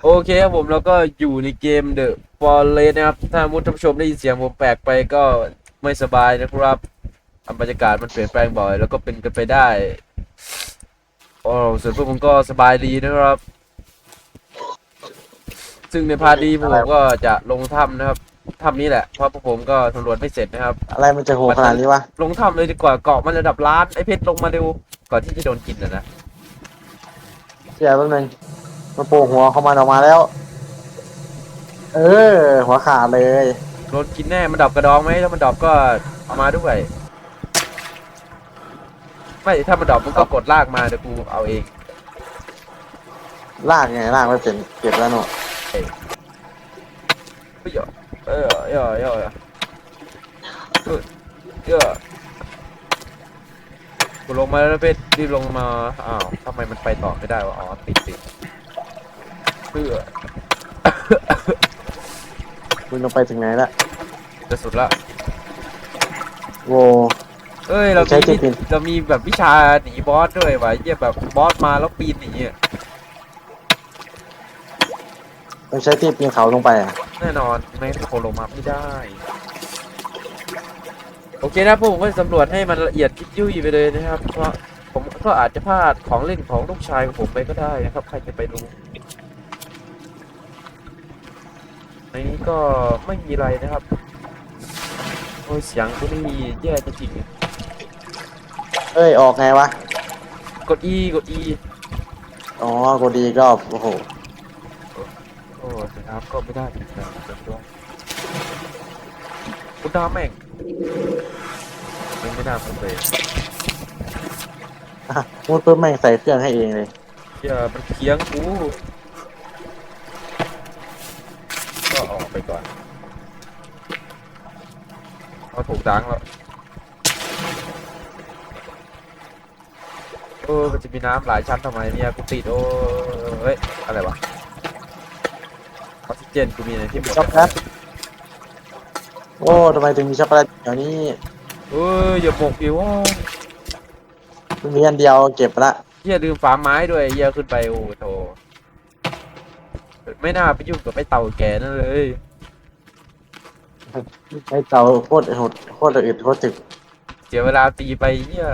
โอเคครับผมแล้วก็อยู่ในเกม The Forest นะครับ ถ้ามุดท่านผู้ชมได้ยินเสียงผมแปลกไปก็ไม่สบายนะครับบรรยากาศมันเปลี่ยนแปลงบ่อย แล้วก็เป็นกันไปได้โอ้ส่วนพวกผมก็สบายดีนะครับ ซึ่งในพาร์ทนี้พวกผมก็จะลงถ้ำนะครับถ้ำนี้แหละเพราะพวกผมก็สำรวจไม่เสร็จนะครับ อะไรมันจะโหดขนาดนี้วะลงถ้ำเลยดีกว่าเกาะมันระดับล้านไอเพชรลงมาเร็วก่อนที่จะโดนกินนะนะเสียแป๊บนึง มันโผล่หัวเข้ามาออกมาแล้ว เออ หัวขาดเลยโดนกินแน่ มันดรอปกระดองไหมถ้ามันดรอปก็เอามาด้วย ไม่ถ้ามันดรอปมันก็กดลากมาเดี๋ยวกูเอาเองลากไงลากไม่เป็นเก็บแล้วหนูเฮ้ยเออเออเออเออเออเออกูลงมาแล้วเพชรรีบลงมา อ้าวทำไมมันไปต่อไม่ได้วะ อ๋อติดติด เพื่อคุณลงไปถึงไหนละจะสุดละโว้เอ้ยเราใช้มีเจ็ดปิ่นเรามีแบบวิชาหนีบอสด้วยว่ะเยี่ยแบบบอสมาแล้วปีนหนีอะต้องใช้ที่ปีนเขาลงไปอะแน่นอนไม่งั้นโคลงมาไม่ได้ โอเคนะพวกผมก็จะสำรวจให้มันละเอียดยิบยุ่ยไปเลยนะครับ เพราะผมก็อาจจะพลาดของเล่นของลูกชายของผมไปก็ได้นะครับ ใครจะไปรู้ ในนี้ก็ไม่มีอะไรนะครับโอ้ยเสียงกูนี่แย่จริงเอ้ย ออกไงวะ ๆกด E กด E อ๋อกูดีก็โอ้โห โอ้แต่น้ำก็ไม่ได้เหมือนกันเป็นด้วยคุณน้ำแม่งไม่ไม่น่าเป็นเลยอะพูดปุ๊บแม่งใส่เครื่องให้เองเลยอย่ามันเคียงกูก็ออก ไปก่อนเอาถูกดังแล้วเออมันจะมีน้ำหลายชั้นทำไมเนี่ยกูติดโอ้เฮ้ยอะไรวะออกซิเจนกูมีในที่หมดช็อกโกแลตโอ้ทำไมถึงมีช็อกโกแลตเดี๋ยวนี้เอ้ยอย่าหมกอีว่ามีอันเดียวเก็บละเฮียลืมฝาไม้ด้วยเฮียขึ้นไปโอ้โถ ไม่น่าไปยุ่งกับไอ้เต่าแก่นั่นเลยไอ้เตาโคตรโหดโคตรอึดโคตรถึกเสียเวลาตีไปเฮีย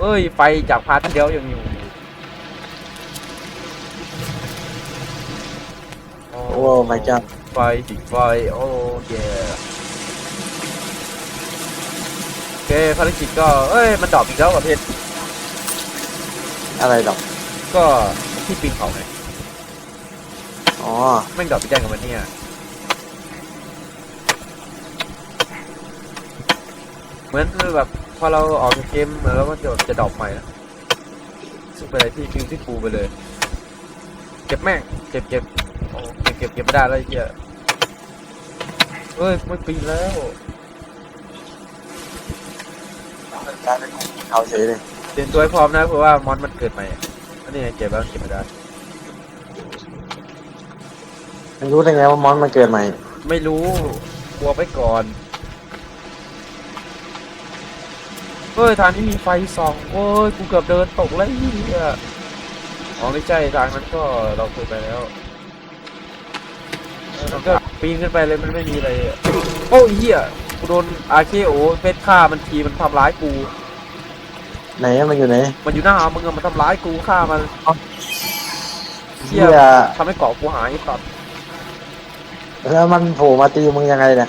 เอ้ยไฟจากพาร์ทที่แล้วยังอยู่โอ้ my god ไฟติดไฟโอ้เย่โอเคภารกิจก็เอ้ยมันดรอปอีกแล้วกับเพชรอะไรดอก ก็ที่ปีนเขาไงอ๋อ แม่งดรอปไปแจ้งกับมันเนี่ยเหมือนแบบพอเราออกจากเกมแล้วมันจะจะดรอปใหม่นะซึ่งเป็นอะไรที่ฟิวที่ฟูไปเลย เก็บแม่ง เก็บเก็บโอ้เก็บเก็บเก็บไม่ได้แล้วไอ้เหี้ยเอ้ยไม่ปีนแล้วกลายเป็นเขาเฉยเลยเตรียมตัวให้พร้อมนะเพราะว่ามอนมันเกิดใหม่อัน นี้ไงเก็บแล้วเก็บไม่ได้ มันรู้ได้ไงว่ามอนมันเกิดใหม่ ไม่รู้กลัวไปก่อนเฮ้ยทางนี้มีไฟส่องโอ้ยกูเกือบเดินตกแล้วไอ้เหี้ยอ๋อไม่ใช่ทางนั้นก็เราเคยไปแล้วเออมันก็ปีนขึ้นไปเลยมันไม่มีอะไรอะโอ้ยเหี้ยกูโดนอาเคโอเพชรฆ่ามันทีมันทำร้ายกู ไหนมันอยู่ไหนมันอยู่หน้ามึงอะมันทำร้ายกูฆ่ามันเหี้เฮียยทำให้เกาะกูหายครับแล้วมันโผล่มาตีมึงยังไงเนี่ย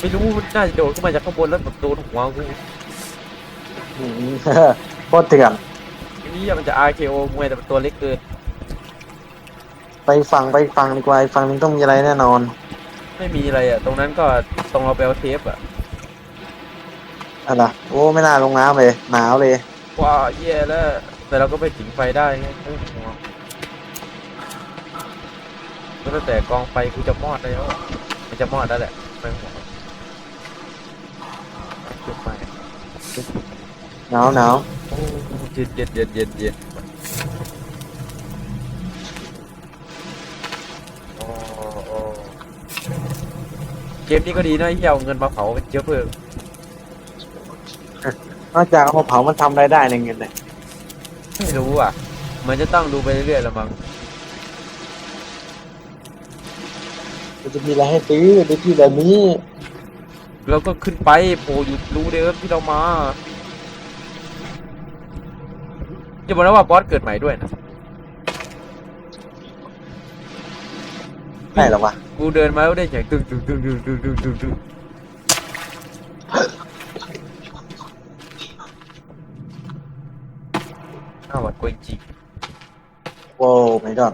ไม่รู้มันน่าจะโดดขึ้นมาจากข้างบนแล้วแบบโดนหัวกูอืมโคตรเถื่อนนี่มันจะ RKO มวยแต่มันตัวเล็กเกินไปฟังไปฟังดีกว่าไอ้ฟังนึงต้องมีอะไรแน่นอน ไม่มีอะไรอะ ตรงนั้นก็ตรงเราไปเอาเทปอะอะไรโอ้ไม่น่าลงน้ำเลยหนาวเลย ว้าแย่แล้ว แต่เราก็ไปถึงไฟได้ไงไม่ต้องห่วงก็ตั้งแต่กองไฟกูจะมอดแล้วมันจะมอดแล้วแหละไม่ห่วงจุดไฟหนาวหนาวโอ้เย็นเย็นเย็นเย็นเย็นโอ้โอ้เกมนี้ก็ดีนะที่เอาเงินมาเผาเป็นเชื้อเพลิง นอกจากเอามาเผามันทำอะไรได้ในเงินเนี่ยไม่รู้อะ มันจะต้องดูไปเรื่อยๆละมั้งมันจะมีอะไรให้ซื้อในที่แบบนี้เราก็ขึ้นไปโผล่อยู่รู้เดิมที่เรามาอย่าบอกนะว่าบอสเกิดใหม่ด้วยนะใช่หรอวะกูเดินมาแล้วได้เสียงตึ้งตึ้งตึ้งตึ้งตึ้งตึ้งตึ้ง โว้ไม่ก็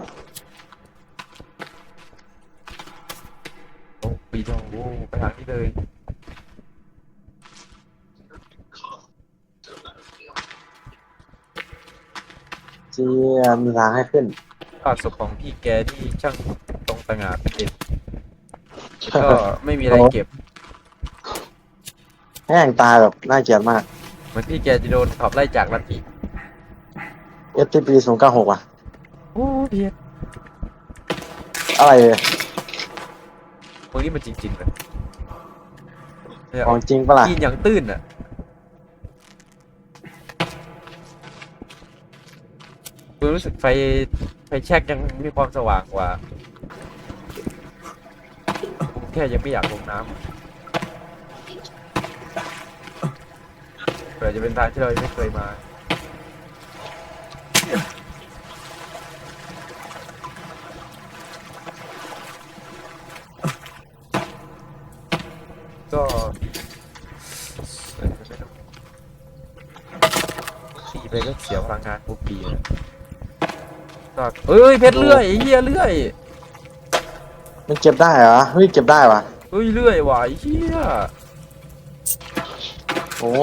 โอ้ปีทองโอ้ไปทางนี้เลยเจียมีทางให้ขึ้นภาพศพของพี่แกที่ช่างตรงต่างหากเป็นก็ไม่มีอะไรเก็บแห้งตายแบบน่าเกลียดมาก เหมือนพี่แกจะโดนขับไล่จากลัทธิ FTP ศูนย์เก้าหกว่ะ โอ้เพียรอะไรเลยพวกนี้มันจริงๆเลยเนี่ยของจริงปะล่ะกินอย่างตื้นอะกูรู้สึกไฟไฟแช็กยังมีความสว่างกว่ากูแค่ยังไม่อยากลงน้ำเผื่อจะเป็นทางที่เรายังไม่เคยมา ก็ตีไปก็เสียพลังงานปุ๊บปีเลยก็เอ้ยเพชรเลื่อยไอ้เฮียเลื่อยมันเก็บได้เหรอเฮ้ยเก็บได้ว่ะเฮ้ยเลื่อยว่ะไอ้เฮียโอ้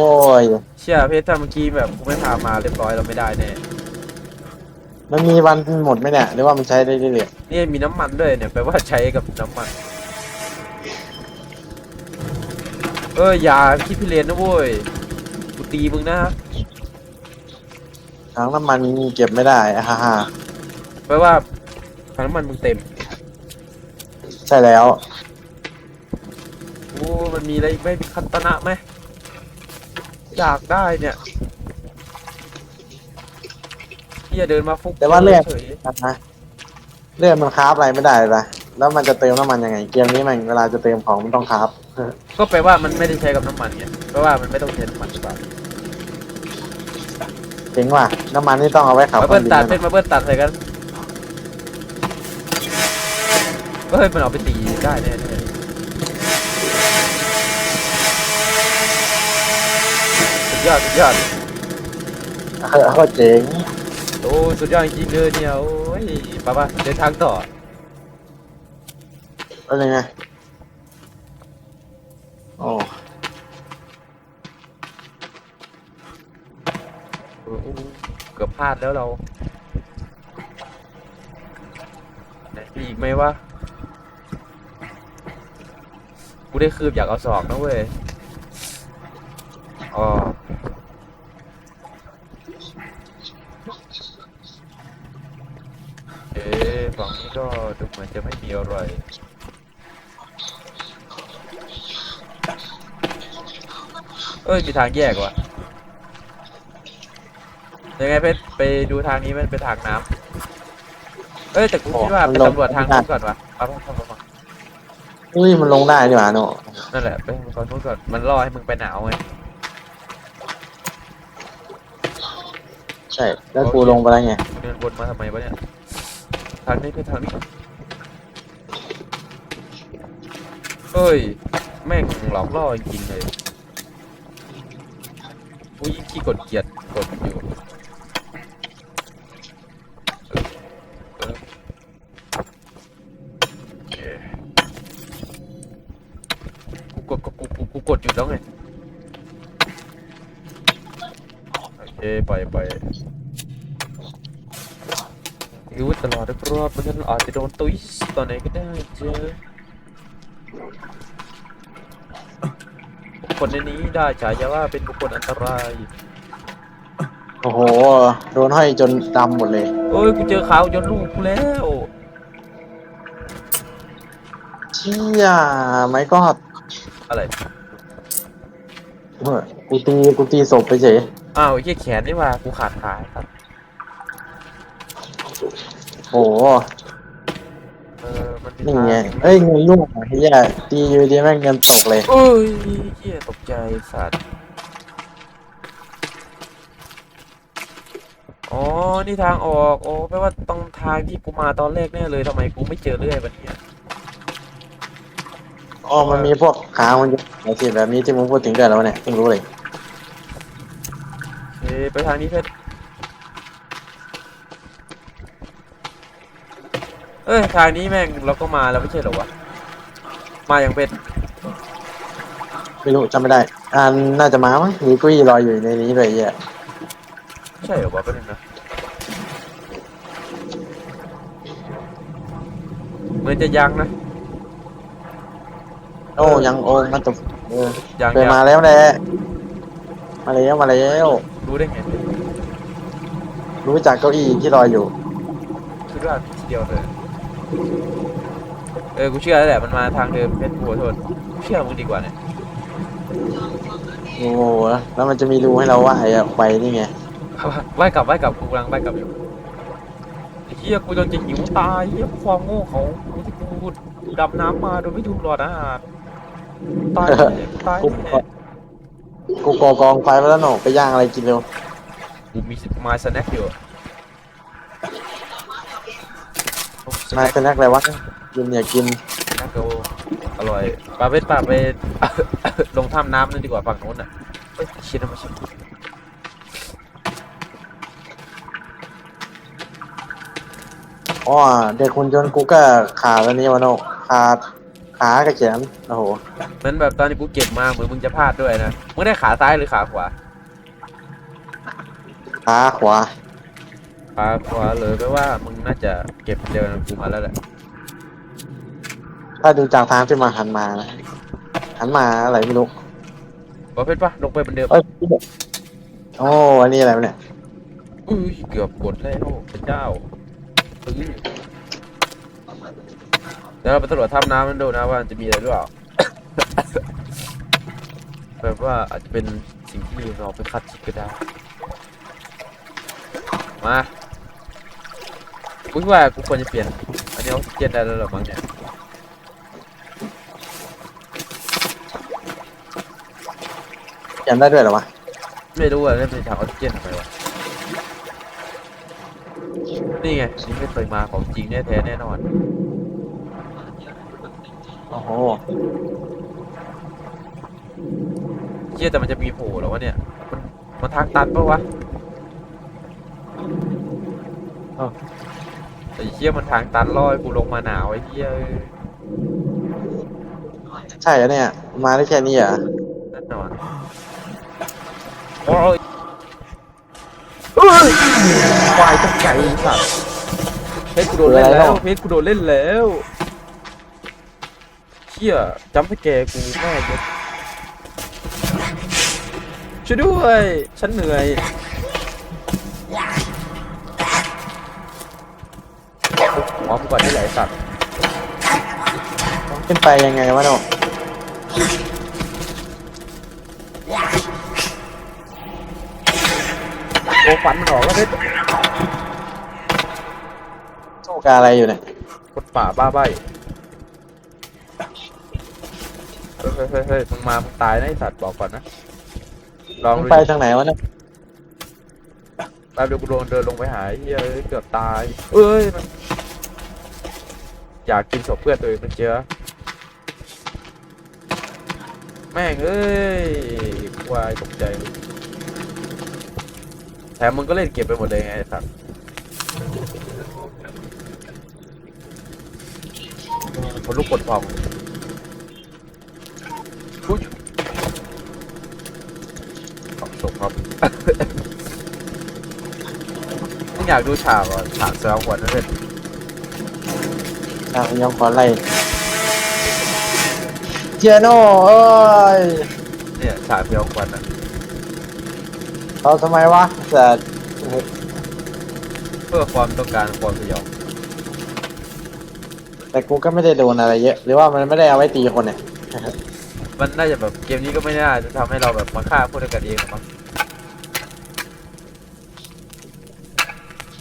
ยเชี่ยเพชรถ้าเมื่อกี้แบบกูไม่พามาเรียบร้อยเราไม่ได้แน่มันมีวันหมดไหมเนี่ยหรือว่ามันใช้ได้เรื่อยนี่มีน้ำมันด้วยเนี่ยแปลว่าใช้กับน้ำมัน เอ้ยอย่าคิดพิเรนนะเว้ยกูตีมึงนะๆ ถังน้ำมันเก็บไม่ได้อะฮ่าฮ่าแปลว่าถังน้ำมันมึงเต็มใช่แล้วโอ้มันมีอะไรอีกไหมมีคัตนะไหมอยากได้เนี่ยเฮียเดินมาฟุกแต่ว่าเลือดเฉยนะเลือดมันคราฟอะไรไม่ได้เลยนะแล้วมันจะเติมน้ำมันยังไง เกมนี้มันเวลาจะเติมของมันต้องคราฟก็แปลว่ามันไม่ได้ใช้กับน้ำมันเนี่ยแปลว่ามันไม่ต้องใช้น้ำมันหรือเปล่า เจ๋งว่ะน้ำมันนี่ต้องเอาไว้ขับมาเบิ้ลคตัดรื่เป็อนงบินมาเบิ้ลตัดใส่กันเฮ้ยมันเอาไปตีได้แน่แน่สุดยอดสุดยอดเออก็เจ๋งโอ้สุดยอดจริงๆเลยเนี่ยโอ้ยป้าป้าเดินทางต่ออะไรไงโอ้ โอ้โห เกือบพลาดแล้วเราไหนมีอีกไหมวะ กูได้คืบอยากเอาศอกนะเว้ย อ๋อเอ๊ฝั่งนี้ก็ดูเหมือนจะไม่มีอะไรเอ้ย มีทางแยกว่ะ ยังไงเพชรไปดูทางนี้มันเป็นทางน้ำเอ้ยแต่กูคิดว่าไปสำรวจทางนู้นก่อนวะเอาไปเอาไปเอาไปอุ้ยมันลงได้นี่หว่าโนนั่นแหละไปตอนนู้นก่อนมันรอให้มึงไปหนาวไงใช่แล้วกูลงไปแล้วไงเดินวนมาทำไมวะเนี่ยทางนี้คือทางนี้เฮ้ยแม่งหลอกล่อจริงๆเลยอุ้ยขี้กดเกลียดกดอยู่ กูกูกูกดอยู่แล้วไงโอเคไปไปรู้ตลอดนะครับไม่งั้นอาจจะโดนตุ้ยตอนไหนก็ได้เจอบุคคลในนี้ได้ฉายาว่าเป็นบุคคลอันตรายโอ้โห โดนห้อยจนดำหมดเลย โอ้ยกูเจอขาวจนลูกกูแล้วเชี่ยไม่ก็อะไร กูตีกูตีศพไปเฉยอ้าวไอ้เหี้ยแขนนี่ว่ากูขาดขาครับโอ้โหเออมันมีนี่ทางไงเอ้ยเงินลูกอะเฮียตีอยู่ดีแม่งเงินตกเลยเอ้ยเหี้ยตกใจสัตว์อ๋อนี่ทางออกโอ้แปลว่าตรงทางที่กูมาตอนแรกแน่เลยทำไมกูไม่เจอเรื่อยวันนี้ อ๋อมันมีพวกขามันอยู่ไอ้ที่แบบนี้ที่มึงพูดถึงด้วยแล้วเนี่ยเพิ่งรู้เลยเอ้ยไปทางนี้เพชรเอ้ยทางนี้แม่งเราก็มาแล้วไม่ใช่เหรอวะ มาอย่างเพชรไม่รู้จำไม่ได้อ่านน่าจะมามั้งมีกุ้ยรออยู่ในนี้ด้วยไอ้เฮียใช่เหรอวะประเด็นนะเหมือนจะยังนะ โอ้ยังโอ้มันตกเออยังเคยยังมาแล้วแหละมาแล้วมาแล้ว รู้ได้ไงรู้จักเก้าอี้ที่รออยู่คิดว่าทีเดียวเลยเออกูเชื่อแล้วแหละมันมาทางเดิมเพชรกูขอโทษกูเชื่อมึงดีกว่าเนี่ยโอ้โหแล้วมันจะมีรูให้เราว่ายอะไปนี่ไง ว่ายกลับว่ายกลับกูกำลังว่ายกลับอยู่ไอ้เฮียกูจนจะหิวตายเฮียความโง่ของกูที่กูดำน้ำมาโดยไม่ดูหลอดอาหาร ตายแน่ตายกูแน่กูก่อกองไฟไปแล้วหนูไปย่างอะไรกินเร็วกูมีมาสแน็คอยู่นายเป็นนักอะไรวะกินอยากกินนักโกอร่อยปลาเวทปลาไป ลงถ้ำน้ำนั่นดีกว่าฝั่งโน้นอะเอ้ยชินนะมาชินอ๋อเด็กคุณยนต์กูก็ขาดแล้วนี่วะโนขาด ขากระแขนโอ้โหเหมือนแบบตอนนี้กูเก็บมาเหมือนมึงจะพลาดด้วยนะ มึงได้ขาซ้ายหรือขาขวา ขาขวาขาขวาเลยแปลว่ามึงน่าจะเก็บเร็วนะกูมาแล้วแหละ ถ้าดูจากทางที่มาหันมานะหันมาอะไรไม่รู้บอเพชรปะลงไปบนเดิมเอ้ยโอ้อันนี้อะไรวะเนี่ยอุ้ยเกือบกดแล้วพระเจ้าอื้อ เดี๋ยวเราไปตรวจถ้ำน้ำมันดูนะว่ามันจะมีอะไรหรือเปล่า แบบว่าอาจจะเป็นสิ่งที่เราไปคาดคิดก็ได้ มากูคิดว่ากูควรจะเปลี่ยน อันนี้ออกซิเจนได้แล้วเหรอมั้งเนี่ยเขียนได้ด้วยเหรอวะไม่รู้อะเล่นเป็นถังออกซิเจนทำไมวะ นี่ไงนี่ไม่เคยมาของจริงแน่แท้แน่นอน โอ้โหเชี่ยแต่มันจะมีโผล่แล้ววะเนี่ย มันมันทางตันปะวะเอ้าไอ้เชี่ยมันทางตันลอยกูลงมาหนาวไอ้เชี่ยเอ้ยใช่เหรอเนี่ย มาได้แค่นี้เหรอแน่นอนโอ้ยเอ้ยควายตกใจไอ้สัตว์เพชรกูโดนเล่นแล้วเพชรกูโดนเล่นแล้วเชี่ยจำให้แกกูแม่เย็ดช่วยด้วย ฉันเหนื่อยหมอกูก่อนที่ไหนสัตว์ขึ้นไปยังไงวะโนโอ้ฟันมันออกแล้วเพชรสู้กับอะไรอยู่เนี่ยคนป่าบ้าใบ เฮ้ยเฮ้ยเฮ้ยเฮ้ยมึงมา มึงตายนะไอสัตว์บอกก่อนนะ ลองมึงดูไปดิทางไหนวะเนี่ยแป๊บเดียวกูโดนเดินลงไปหาไอ้เฮ้ยเอ้ยเกือบตาย เอ้ยมันอยากกินศพเพื่อนตัวเองมันเจอแม่งเอ้ยควายตกใจแถมมึงก็เล่นเก็บไปหมดเลยไงไอ้สัตว์คนลุกกดพอง อุ๊ยขอบศพครับมึงอยากดูฉากเหรอฉากเสือขวัญนั่นเลยทางยังขอไล่เจียโน่เอ้ยเนี่ยฉากเสือขวัญอะเราทำไมวะแต่เพื่อความต้องการความสยองแต่กูก็ไม่ได้โดนอะไรเยอะ หรือว่ามันไม่ได้เอาไว้ตีคนเนี่ย มันน่าจะแบบเกมนี้ก็ไม่น่าจะทำให้เราแบบมาฆ่าพวกเดียวกันเองหรอกมั้ง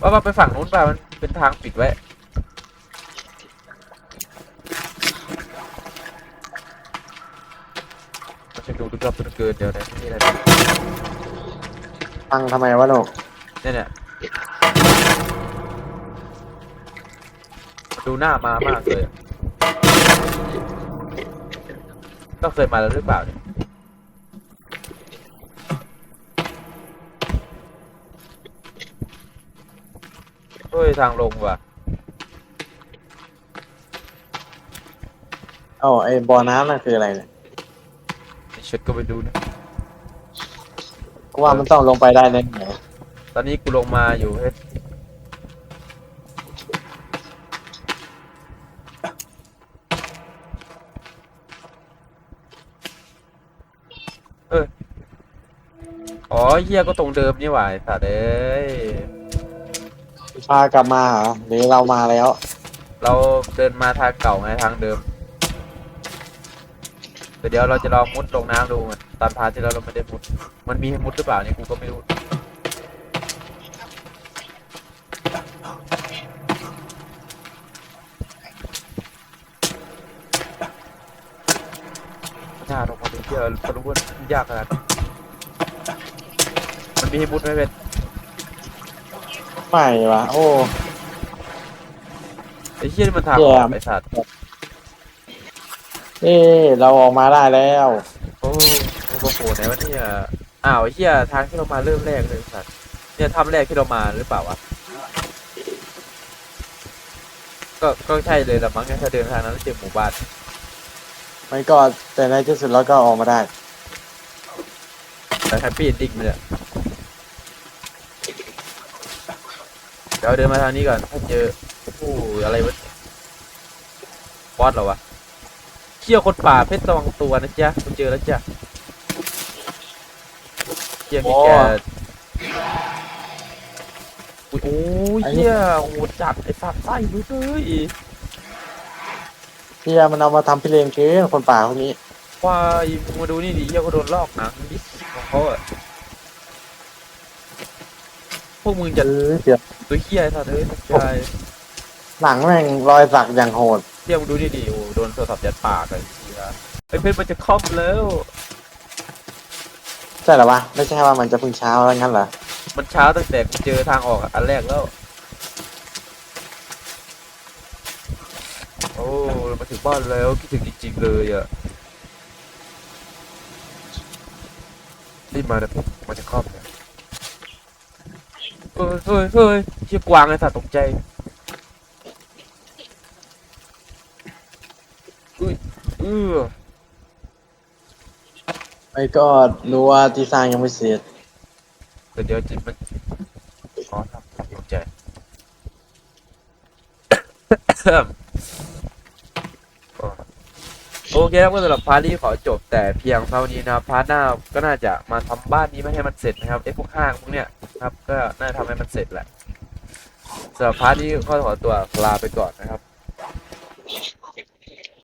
ว่าว่าไปฝั่งนู้นป่ะมันเป็นทางปิดไว้ มันจะดูดูกับตัวเกินเดี๋ยวนะนี่อะไรนะฟังทำไมวะหนูเนี่ยเนี่ยมันดูหน้ามามากเลยอะ ต้องเคยมาแล้วหรือเปล่าเนี่ยเฮ้ยทางลงว่ะ เอ้าไอ้บ่อน้ำนั่นคืออะไรเนี่ยเช็ดก็ไปดูนะ กูว่ามันต้องลงไปได้แน่ไหนตอนนี้กูลงมาอยู่เฮ้ยเอออ๋อ เฮียก็ตรงเดิมนี่หว่าไอ้สัตว์เอ้ย พากลับมาเหรอหรือเรามาแล้ว เราเดินมาทางเก่าไงทางเดิมแต่เดี๋ยวเราจะลองมุดลงน้ำดูมันตอนพาร์ทที่เราเราไม่ได้มุด มันมีให้มุดหรือเปล่าเนี่ยกูก็ไม่รู้ หน้าลงมาดูเยอะพอรู้ว่ามันยากขนาดนั้น มันมีให้มุดไหมเป็นไม่วะโอ้ ไอ้เชี่ยนี่มันทางอแย่อกไอ้สัตว์เอ้เราออกมาได้แล้ว โอ้โหโหไหนวะเนี่ยอ้าวไอ้เชี่ยทางที่เรามาเริ่มแรกเลยไอ้สัตว์เนี่ยทำแรกที่เรามาหรือเปล่าวะก็ก็ใช่เลยละมั้งเนี่ยถ้าเดินทางนั้นแล้วเจอหมู่บ้านไม่ก็แต่ในที่สุดเราก็ออกมาได้แต่แฮปปี้เอนดิ้งเลยอะเดี๋ยวเดินมาทางนี้ก่อนถ้าเจอโอ้ยอะไรวะบอสเหรอวะเชี่ยคนป่าเพชรระวังตัวนะจ๊ะกูเจอแล้วจ้ะเชี่ยมีแกอุ๊ยโอ้ยเชี่ยโอ้จัดไอ้สัตว์ไส้รู้เลยพี่ยมันเอามาทำพิเรนเกินคนป่าคนนี้ควายมึงมาดูนี่ดิเชี่ยเขาโดนลอกหนังดิของเขาอะพ วกมึงจะเออเสียตัวเฮี้ยไอ้สัตว์เอ้ยตกใจหลังแม่งรอยสักอย่างโหดเที่ยมงดูนี่ดิโอ้โดนโทรศัพท์ยัดปากเลยเฮียไอ้เพชรมันจะครอบแล้ว ใช่เหรอวะไม่ใช่ว่ามันจะเพิ่งเช้าแล้วงั้นเหรอมันเช้าตั้งแต่กูเจอทางออกอันแรกแล้ว โอ้มาถึงบ้านแล้วคิดถึงจริงๆเลยอะรีบมานะเพชรมันจะครอบเนี่ย เฮ้ยเฮ้ยเฮ้ยเชี่ยกวางไอ้สัตว์ตกใจอุ้ยเออไม่ก็รู้ว่าดีไซน์ยังไม่เสร็จแต่เดี๋ยวจิมันอ๋อครับตกใจ โอเคครับก็สำหรับพาร์ทนี้ขอจบแต่เพียงเท่านี้นะครับพาร์ทหน้าก็น่าจะมาทำบ้านนี้ไม่ให้มันเสร็จนะครับไอ้พวกห้างพวกเนี้ย ครับ ก็น่าทำให้มันเสร็จแหละสำหรับพาร์ทนี้ข้อขอตัวลาไปก่อนนะครับ